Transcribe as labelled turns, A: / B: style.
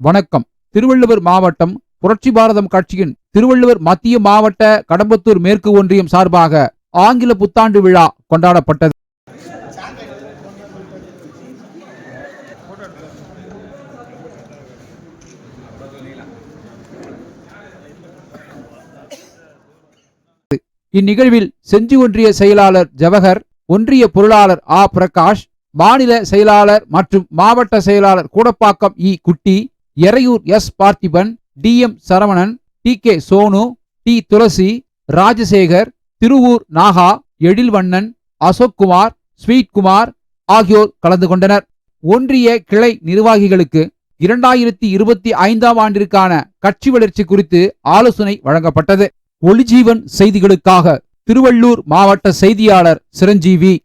A: வணக்கம். திருவள்ளுவர் மாவட்டம் புரட்சி பாரதம் கட்சியின் திருவள்ளுவர் மத்திய மாவட்ட கடம்பத்தூர் மேற்கு ஒன்றியம் சார்பாக ஆங்கில புத்தாண்டு விழா கொண்டாடப்பட்டது. இந்நிகழ்வில் செஞ்சி ஒன்றிய செயலாளர் ஜவஹர் ஒன்றிய பொருளாளர் ஆ பிரகாஷ் மாநில செயலாளர் மற்றும் மாவட்ட செயலாளர் Koodapakkam E Kutty Eraiyur S Parthiban T M Saravanan T K Sonu T Thulasi Rajasekar Thiruvur Naga Ezhilvannan Ashokkumar Sweetkumar ஆகியோர் கலந்து கொண்டனர். ஒன்றிய கிளை நிர்வாகிகளுக்கு இரண்டாயிரத்தி இருபத்தி ஐந்தாம் ஆண்டிற்கான கட்சி வளர்ச்சி குறித்து ஆலோசனை வழங்கப்பட்டது. ஒளிஜீவன் செய்திகளுக்காக திருவள்ளூர் மாவட்ட செய்தியாளர் சிரஞ்சீவி.